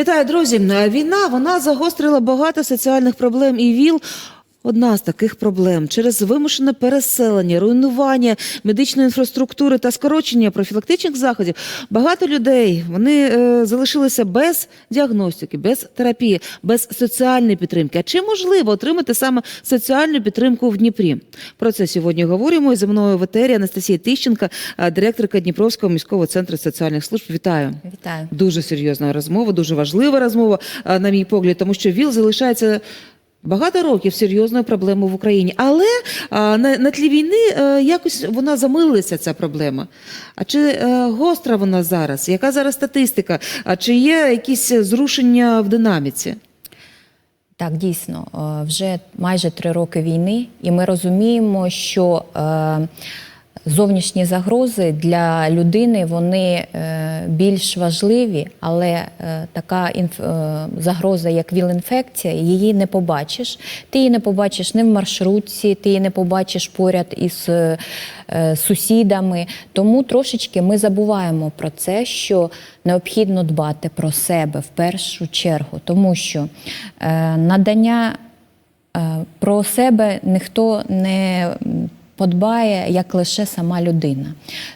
Вітаю, друзі. Війна вона загострила багато соціальних проблем і ВІЛ. Одна з таких проблем через вимушене переселення, руйнування медичної інфраструктури та скорочення профілактичних заходів. Багато людей вони е, залишилися без діагностики, без терапії, без соціальної підтримки. А чи можливо отримати саме соціальну підтримку в Дніпрі? Про це сьогодні говоримо. І зі мною в етері Анастасія Тищенка, е, директорка Дніпровського міського центру соціальних служб. Вітаю. Вітаю. Дуже серйозна розмова, дуже важлива розмова, на мій погляд, тому що ВІЛ залишається. Багато років серйозною проблемою в Україні, але а, на, на тлі війни а, якось вона замилилася ця проблема. А чи а, гостра вона зараз? Яка зараз статистика? А чи є якісь зрушення в динаміці? Так, дійсно, е, вже майже три роки війни, і ми розуміємо, що е, зовнішні загрози для людини вони е, більш важливі, але е, така інф- е, загроза, як ВІЛ-інфекція, її не побачиш. Ти її не побачиш не в маршрутці, ти її не побачиш поряд із сусідами. Тому трошечки ми забуваємо про це, що необхідно дбати про себе в першу чергу, тому що надання про себе ніхто не подбає, як лише сама людина.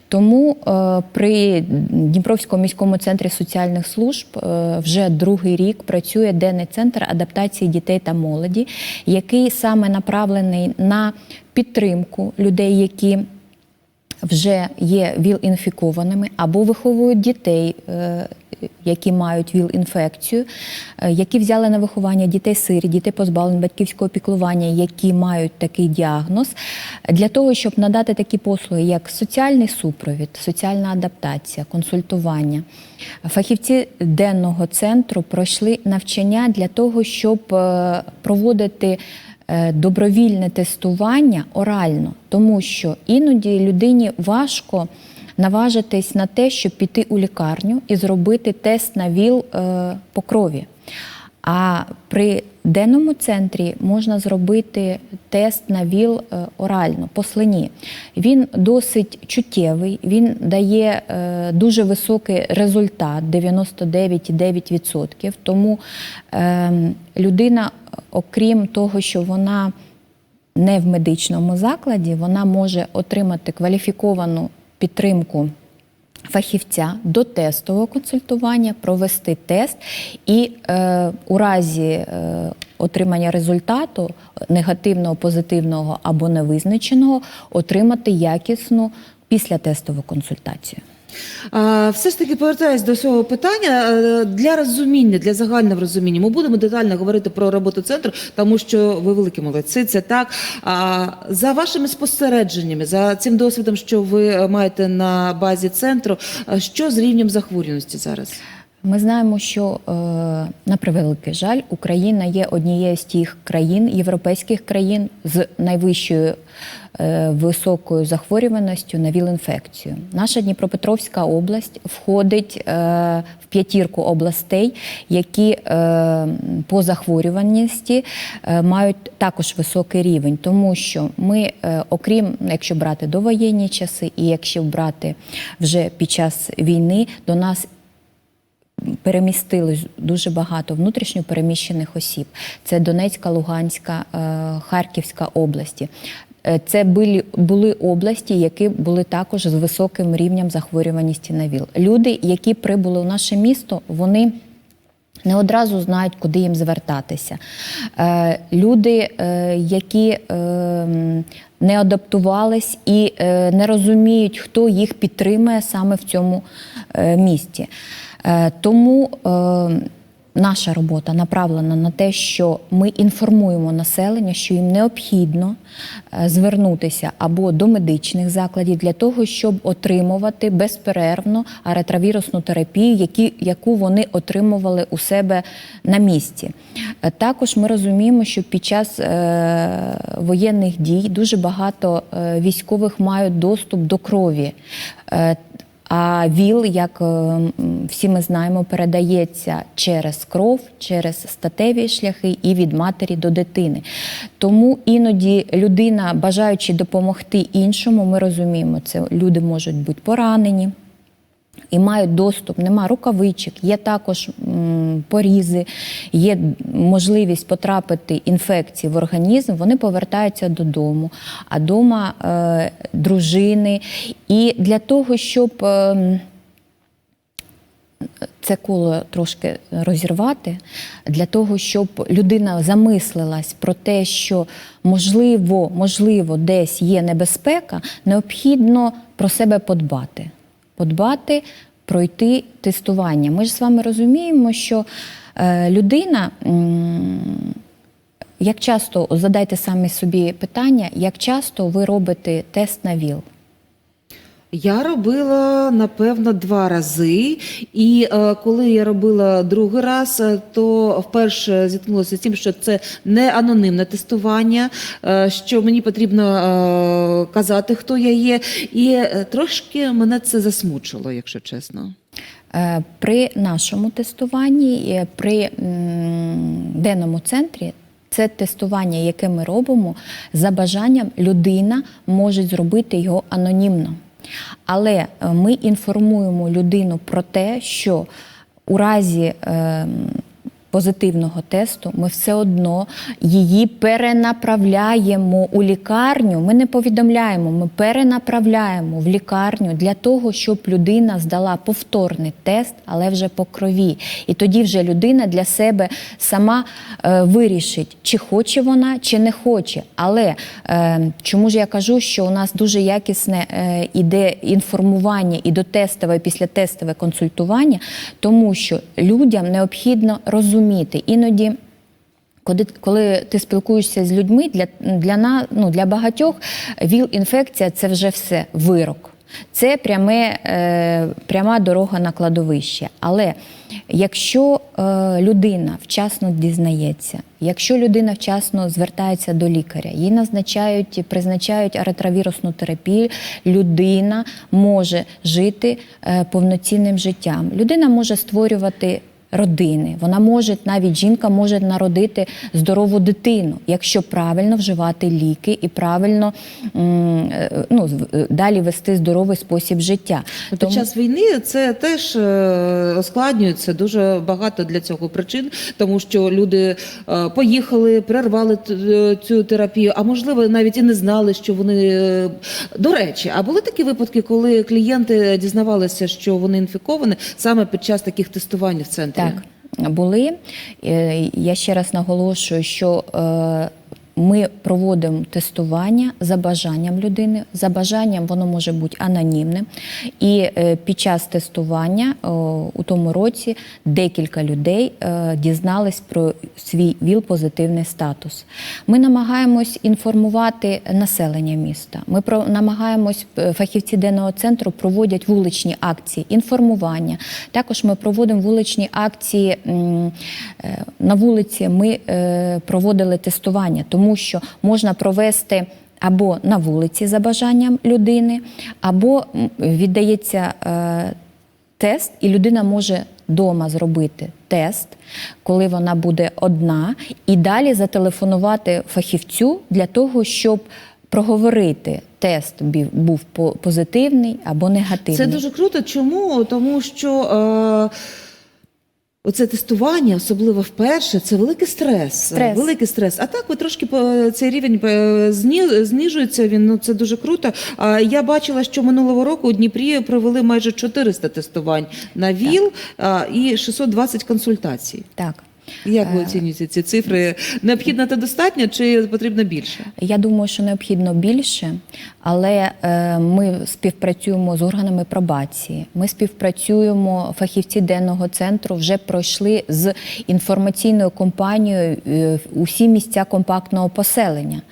Тому е, при Дніпровському міському центрі соціальних служб е, вже другий рік працює денний центр адаптації дітей та молоді, який саме направлений на підтримку людей, які вже є ВІЛ-інфікованими або виховують дітей, е, які мають ВІЛ-інфекцію, е, які взяли на виховання дітей сирі, дітей позбавлень батьківського піклування, які мають такий діагноз, для того, щоб надати такі послуги, як соціальний супровід, соціальна адаптація, консультування. Фахівці денного центру пройшли навчання для того, щоб е, проводити е, добровільне тестування орально, тому що іноді людині важко наважитись на те, щоб піти у лікарню і зробити тест на ВІЛ е, по крові. А при денному центрі можна зробити тест на ВІЛ е, орально по слині. Він досить чуттєвий, він дає е, дуже високий результат 99,9%. Тому людина, окрім того, що вона не в медичному закладі, вона може отримати кваліфіковану підтримку фахівця до тестового консультування, провести тест і е, у разі е, отримання результату негативного, позитивного або невизначеного отримати якісну післятестову консультацію. Все ж таки повертаюсь до цього питання е, для розуміння, для загального розуміння. Ми будемо детально говорити про роботу центру, тому що ви великі молодці. Це так. За вашими спостереженнями, за цим досвідом, що ви маєте на базі центру, е, що з рівнем захворюваності зараз? Ми знаємо, що е, на превеликий жаль, Україна є однією з тих країн, європейських країн з найвищою е, високою захворюваністю на ВІЛ-інфекцію. Наша Дніпропетровська область входить е, в п'ятірку областей, які по захворюваності мають також високий рівень, тому що ми, окрім якщо брати довоєнні часи, і якщо брати вже під час війни, до нас перемістили дуже багато внутрішньо переміщених осіб. Це Донецька, Луганська, е, Харківська області. Е, Це були, були області, які були також з високим рівнем захворюваності на ВІЛ. Люди, які прибули в наше місто, вони не одразу знають, куди їм звертатися. Е, люди, е, які е, не адаптувались і е, не розуміють, хто їх підтримує саме в цьому е, місті. Е, тому е, наша робота направлена на те, що ми інформуємо населення, що їм необхідно е, звернутися або до медичних закладів для того, щоб отримувати безперервно аретровірусну терапію, які, яку вони отримували у себе на місці. Е, Також ми розуміємо, що під час е, воєнних дій дуже багато е, військових мають доступ до крові. А ВІЛ, як е, всі ми знаємо, передається через кров, через статеві шляхи і від матері до дитини. Тому іноді людина, бажаючи допомогти іншому, ми розуміємо, це люди можуть бути поранені. І мають доступ, нема рукавичок, є також порізи, є можливість потрапити інфекції в організм, вони повертаються додому, а дома е, дружини. І для того, щоб е, це коло трошки розірвати для того, щоб людина замислилась про те, що можливо, можливо, десь є небезпека, необхідно про себе подбати. Подбати, пройти тестування. Ми ж з вами розуміємо, що е, людина. Як часто задайте самі собі питання, як часто ви робите тест на ВІЛ? Я робила напевно два рази, і е, коли я робила другий раз, е, то вперше зіткнулася з тим, що це не анонімне тестування, е, що мені потрібно е, казати, хто я є, і е, трошки мене це засмучило, якщо чесно. Е, При нашому тестуванні, при денному центрі, це тестування, яке ми робимо, за бажанням людина може зробити його анонімно. Але е, ми інформуємо людину про те, що у разі е, позитивного тесту ми все одно її перенаправляємо у лікарню. Ми не повідомляємо, ми перенаправляємо в лікарню для того, щоб людина здала повторний тест, але вже по крові. І тоді вже людина для себе сама е, вирішить, чи хоче вона, чи не хоче. Але е, чому ж я кажу, що у нас дуже якісне е, іде інформування і дотестове, і післятестове консультування, тому що людям необхідно розуміти іноді. Коли, коли ти спілкуєшся з людьми, для, для, на- ну, для багатьох ВІЛ-інфекція це вже все вирок. Це пряме, е, пряма дорога на кладовище. Але якщо е, людина вчасно дізнається, якщо людина вчасно звертається до лікаря, їй назначають, призначають аретровірусну терапію, людина може жити е, повноцінним життям. Людина може створювати родини. Вона може, навіть жінка може народити здорову дитину, якщо правильно вживати ліки і правильно е, ну, е, далі вести здоровий спосіб життя. Під Тому- час війни це теж е, ускладнюється дуже багато для цього причин, тому що люди е, поїхали, перервали е, цю терапію, а можливо навіть і не знали, що вони е, до речі. А були такі випадки, коли клієнти дізнавалися, що вони інфіковані саме під час таких тестувань в центрі. Так, були. Е, Я ще раз наголошую, що е, ми проводимо тестування за бажанням людини. За бажанням воно може бути анонімним. І е, під час тестування у тому році декілька людей е, дізнались про свій ВІЛ-позитивний статус. Ми намагаємось інформувати населення міста. Ми намагаємось е, фахівці денного центру проводять вуличні акції інформування. Також ми проводимо вуличні акції на вулиці. Ми проводили тестування, тому що можна провести. Або на вулиці за бажанням людини, або віддається е, тест, і людина може вдома зробити тест, коли вона буде одна, і далі зателефонувати фахівцю для того, щоб проговорити, тест був по- позитивний або негативний. Це дуже круто. Чому? Тому що е, оце тестування, особливо вперше, це великий стрес. Стрес. Великий стрес. А так ви трошки цей рівень е, знижується. Він ну це дуже круто. А я бачила, що минулого року у Дніпрі провели майже 400 тестувань на ВІЛ так. і 620 консультацій. Так. Як ви Е. оцінюєте ці цифри? Необхідно та достатньо чи потрібно більше? Я думаю, що необхідно більше, але е, ми співпрацюємо з органами пробації. Ми співпрацюємо, фахівці денного центру вже пройшли з інформаційною компанією е, усі місця компактного поселення,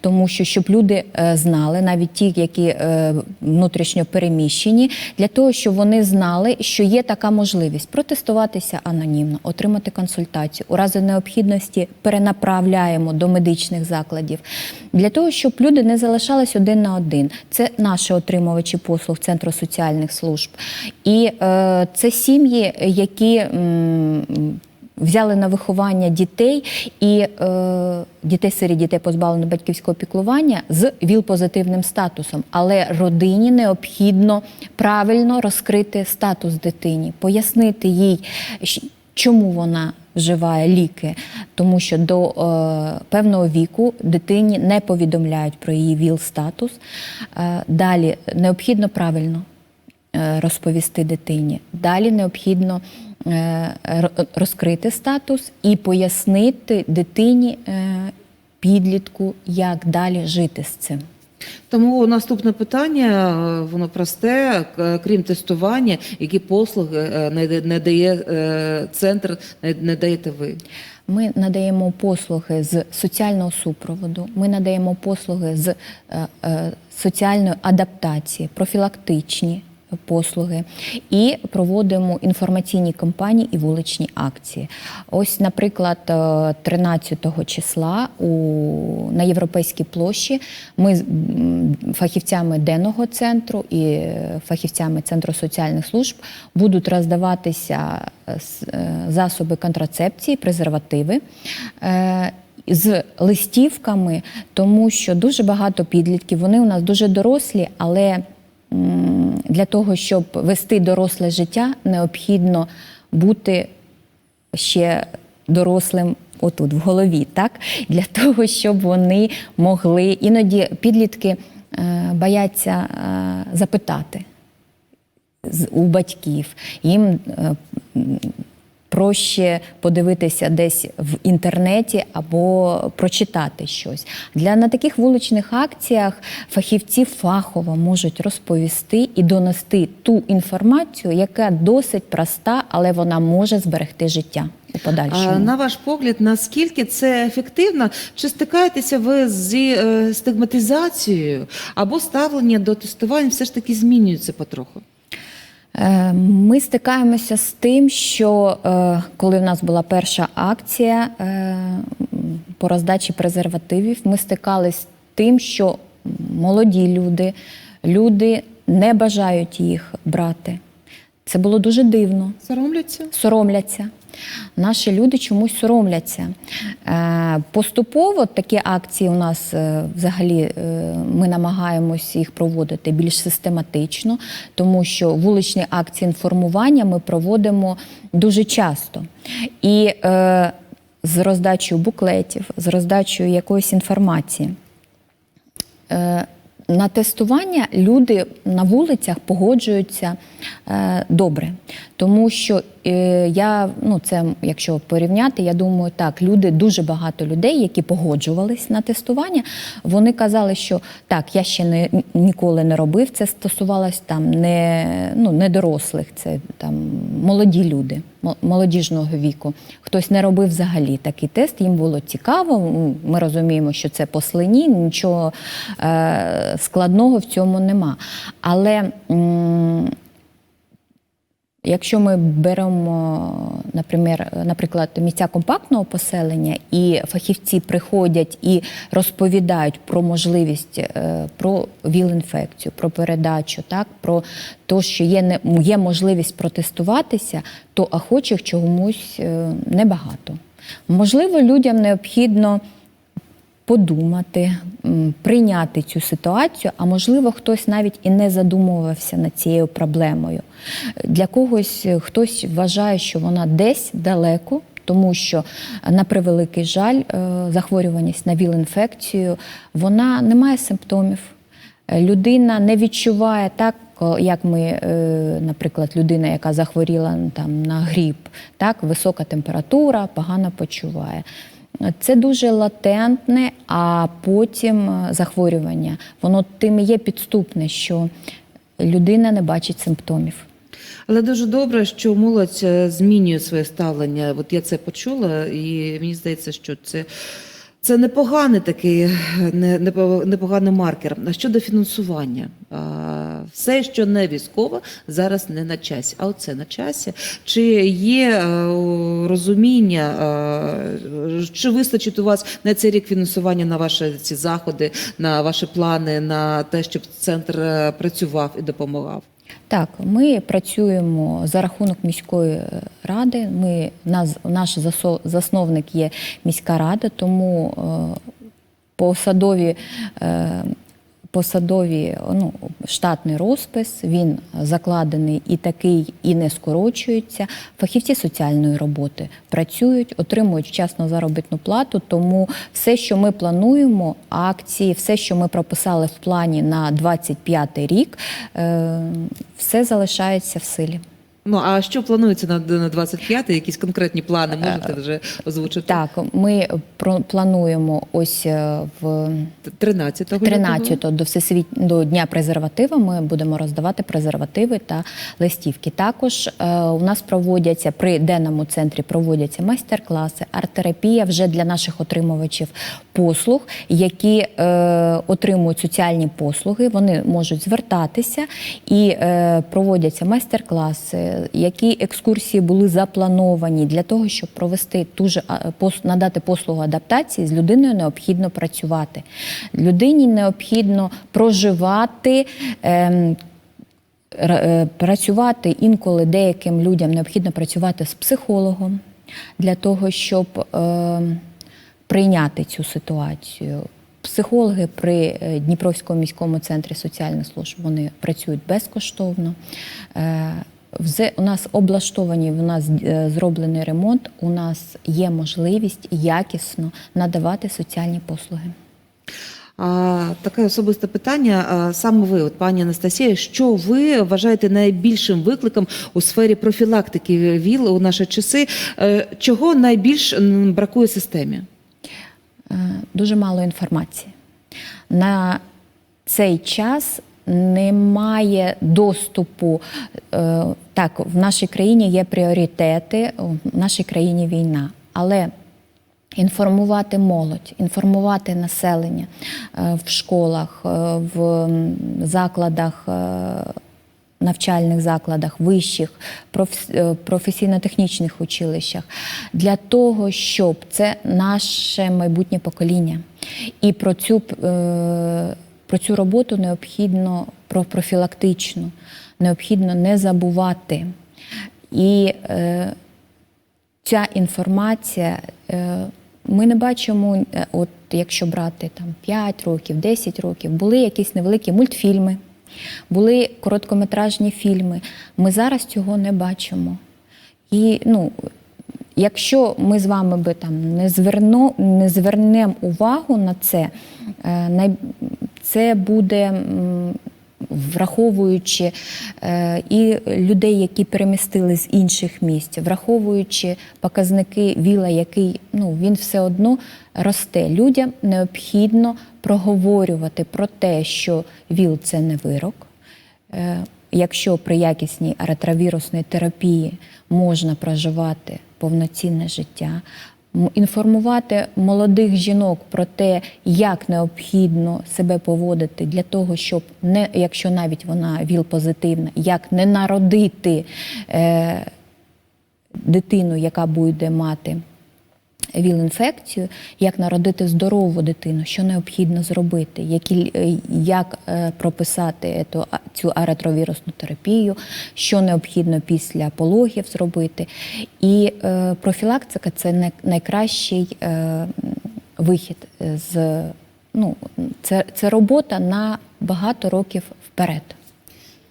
тому що щоб люди знали, навіть ті, які внутрішньо переміщені, для того, щоб вони знали, що є така можливість протестуватися анонімно, отримати консультацію. У разі необхідності перенаправляємо до медичних закладів для того, щоб люди не залишались один на один. Це наші отримувачі послуг Центру соціальних служб. І е, це сім'ї, які. м, взяли на виховання дітей і е, дітей сирі, дітей позбавлених батьківського піклування з ВІЛ-позитивним статусом. Але родині необхідно правильно розкрити статус дитині, пояснити їй, чому вона вживає ліки, тому що до е, певного віку дитині не повідомляють про її ВІЛ-статус. Е, далі необхідно правильно е, розповісти дитині. Далі необхідно е, розкрити статус і пояснити дитині, е, підлітку, як далі жити з цим. Тому наступне питання, е, воно просте, крім тестування, які послуги надає е, центр, не- не даєте ви? Ми надаємо послуги з соціального супроводу, ми надаємо послуги з е, е, соціальної адаптації, профілактичні послуги і проводимо інформаційні кампанії і вуличні акції. Ось, наприклад, е, 13 числа у, на Європейській площі ми з фахівцями денного центру і е, фахівцями Центру соціальних служб будуть роздаватися е, е, засоби контрацепції, презервативи. е, З листівками, тому що дуже багато підлітків, вони у нас дуже дорослі, але для того, щоб вести доросле життя, необхідно бути ще дорослим отут, в голові, так? Для того, щоб вони могли. Іноді підлітки е, бояться е, запитати у батьків. Їм е, проще подивитися десь в інтернеті або прочитати щось. Для на таких вуличних акціях фахівці фахово можуть розповісти і донести ту інформацію, яка досить проста, але вона може зберегти життя у подальшому. На ваш погляд, наскільки це ефективно? Чи стикаєтеся ви зі е, стигматизацією або ставлення до тестувань все ж таки змінюється потроху? Е, Ми стикаємося з тим, що е, коли в нас була перша акція е, по роздачі презервативів, ми стикалися з тим, що молоді люди, люди не бажають їх брати. Це було дуже дивно Соромляться? соромляться. Наші люди чомусь соромляться. Е, Поступово такі акції у нас е, взагалі е, ми намагаємось їх проводити більш систематично, тому що вуличні акції інформування ми проводимо дуже часто. І з роздачею буклетів, з роздачею якоїсь інформації. На тестування люди на вулицях погоджуються добре, тому що е, я, ну це якщо порівняти, я думаю, так, люди, дуже багато людей, які погоджувались на тестування, вони казали, що так, я ще не ніколи не робив. Це стосувалось там не, ну, не дорослих, це там молоді люди, молодіжного віку. Хтось не робив взагалі такий тест, їм було цікаво. Ми розуміємо, що це по слині, нічого е, складного в цьому нема. Але м, Якщо ми беремо, наприклад, місця компактного поселення, і фахівці приходять і розповідають про можливість е, про ВІЛ-інфекцію, про передачу, так про те, що є не є можливість протестуватися, то охочих чомусь е, небагато. Можливо, людям необхідно подумати, прийняти цю ситуацію, а можливо, хтось навіть і не задумувався над цією проблемою. Для когось е, хтось вважає, що вона десь далеко. Тому що, на превеликий жаль, е, захворюваність на ВІЛ-інфекцію вона не має симптомів. Людина не відчуває так, як ми, е, наприклад, людина, яка захворіла там, на гріп, так, висока температура, погано почуває. Це дуже латентне, а потім е, захворювання. Воно тим і є підступне, що людина не бачить симптомів. Але дуже добре, що молодь е, змінює своє ставлення. От я це почула, і мені здається, що це. Це непоганий такий е, не- непо- непоганий маркер. А щодо фінансування, все, що не військово, зараз не на часі. А оце на часі. Чи є е, розуміння, е, чи вистачить у вас на цей рік фінансування на ваші ці заходи, на ваші плани, на те, щоб центр працював і допомагав? Так, ми працюємо за рахунок міської ради. Ми, нас, наш засновник є міська рада, тому е, посадові. Посадові ну, штатний розпис, він закладений і такий, і не скорочується. Фахівці соціальної роботи працюють, отримують вчасну заробітну плату. Тому все, що ми плануємо, акції, все, що ми прописали в плані на 25 рік, е, все залишається в силі. Ну а що планується на, на 25-й? Якісь конкретні плани можете вже озвучити? Так, ми плануємо ось е, в 13-го. 13 до всесвіт до дня презерватива ми будемо роздавати презервативи та листівки. Також е, у нас проводяться при денному центрі проводяться майстер-класи, арт-терапія вже для наших отримувачів послуг, які е, отримують соціальні послуги. Вони можуть звертатися і е, проводяться майстер-класи, які екскурсії були заплановані для того, щоб провести ту ж надати послугу адаптації. З людиною необхідно працювати. Людині необхідно проживати. ем, е, Працювати інколи деяким людям необхідно працювати з психологом для того, щоб е, прийняти цю ситуацію. Психологи при е, Дніпровському міському центрі соціальних служб вони працюють безкоштовно. Е, Вже у нас облаштовані, у нас е, зроблений ремонт, у нас є можливість якісно надавати соціальні послуги. А, таке особисте питання. А, саме ви, от пані Анастасія, що ви вважаєте найбільшим викликом у сфері профілактики ВІЛ у наші часи? Е, Чого найбільш бракує системі? Е, дуже мало інформації. На цей час немає доступу. е, Так, в нашій країні є пріоритети, в нашій країні війна. Але інформувати молодь, інформувати населення е, в школах, е, в закладах. навчальних закладах, вищих, професійно-технічних училищах, для того, щоб це наше майбутнє покоління. І про цю, про цю роботу необхідно про профілактичну, необхідно не забувати. І е, ця інформація. е, Ми не бачимо, е, от якщо брати там 5 років, 10 років, були якісь невеликі мультфільми, були короткометражні фільми. Ми зараз цього не бачимо. І ну, якщо ми з вами би там не зверно, не звернемо увагу на це, е, най- це буде. Враховуючи е, і людей, які перемістили з інших місць, враховуючи показники віла, який ну він все одно росте. Людям необхідно проговорювати про те, що ВІЛ це не вирок. Е, Якщо при якісній ретровірусній терапії можна проживати повноцінне життя, інформувати молодих жінок про те, як необхідно себе поводити для того, щоб не, якщо навіть вона ВІЛ-позитивна, як не народити е, дитину, яка буде мати ВІЛ-інфекцію, як народити здорову дитину, що необхідно зробити, які, е, як е, прописати ету- цю аретровірусну терапію, що необхідно після пологів зробити. І е, профілактика це най- найкращий е, вихід з ну, це, це робота на багато років вперед.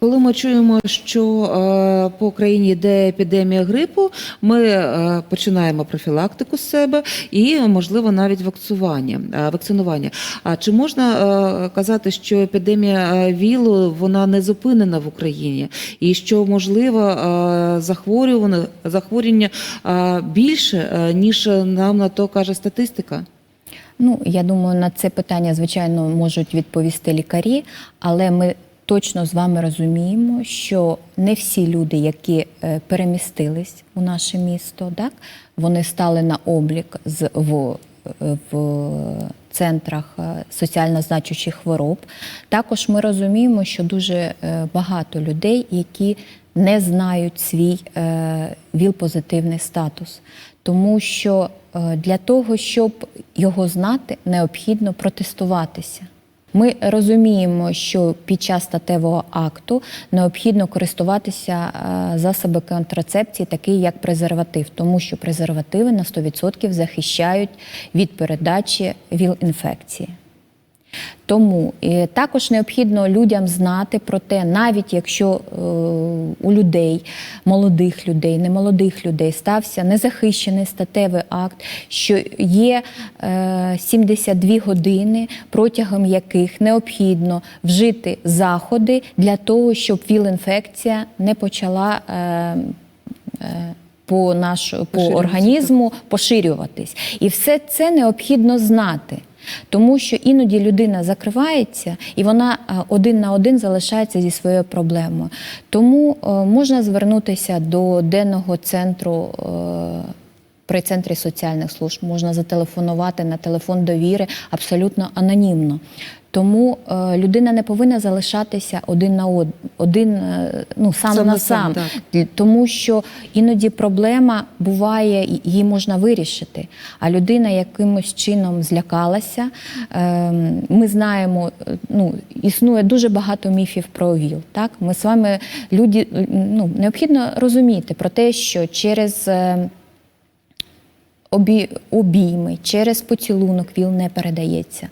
Коли ми чуємо, що е, по Україні йде епідемія грипу, ми е, починаємо профілактику з себе і, можливо, навіть вакцинування. е, вакцинування. А чи можна е, казати, що епідемія е, ВІЛу вона не зупинена в Україні, і що можливо е, захворювання, захворювання е, більше е, ніж нам на то каже статистика? Ну, я думаю, на це питання, звичайно, можуть відповісти лікарі, але ми точно з вами розуміємо, що не всі люди, які е, перемістились у наше місто, так, вони стали на облік з, в, е, в центрах е, соціально значущих хвороб. Також ми розуміємо, що дуже багато людей, які не знають свій ВІЛ-позитивний статус. Тому що для того, щоб його знати, необхідно протестуватися. Ми розуміємо, що під час статевого акту необхідно користуватися е, засоби контрацепції, такі як презерватив, тому що презервативи на 100% захищають від передачі ВІЛ-інфекції. Тому е, також необхідно людям знати про те, навіть якщо е, у людей, молодих людей, немолодих людей стався незахищений статевий акт, що є е, 72 години, протягом яких необхідно вжити заходи для того, щоб ВІЛ-інфекція не почала. Е, е, по нашу по організму поширюватись, і все це необхідно знати. Тому що іноді людина закривається і вона е, один на один залишається зі своєю проблемою. Тому е, можна звернутися до денного центру. е, При центрі соціальних служб можна зателефонувати на телефон довіри абсолютно анонімно. Тому е, людина не повинна залишатися один на од, один, е, ну сам, Сам на сам, сам, тому що іноді проблема буває, її можна вирішити. А людина якимось чином злякалася. Ем, Ми знаємо, е, ну існує дуже багато міфів про ВІЛ. Так, ми з вами люди ну необхідно розуміти про те, що через е, обійми, через поцілунок ВІЛ не передається.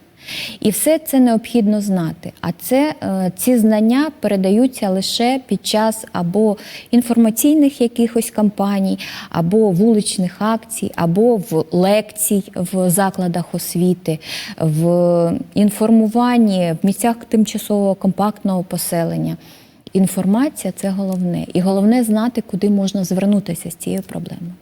І все це необхідно знати. А це е, ці знання передаються лише під час або інформаційних якихось кампаній, або вуличних акцій, або в лекцій в закладах освіти, в інформуванні в місцях тимчасового компактного поселення. Інформація це головне, і головне знати, куди можна звернутися з цією проблемою.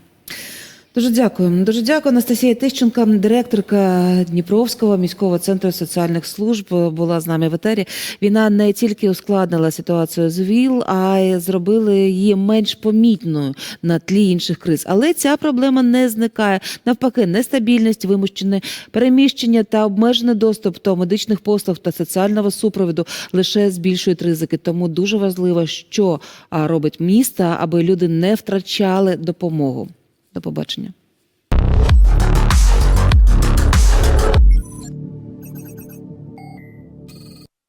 Дуже дякую. Дуже дякую, Анастасія Тищенка, директорка Дніпровського міського центру соціальних служб, була з нами в етері. Війна не тільки ускладнила ситуацію з ВІЛ, а й зробили її менш помітною на тлі інших криз. Але ця проблема не зникає. Навпаки, нестабільність, вимушене переміщення та обмежений доступ до медичних послуг та соціального супроводу лише збільшують ризики. Тому дуже важливо, що робить місто, аби люди не втрачали допомогу. До побачення.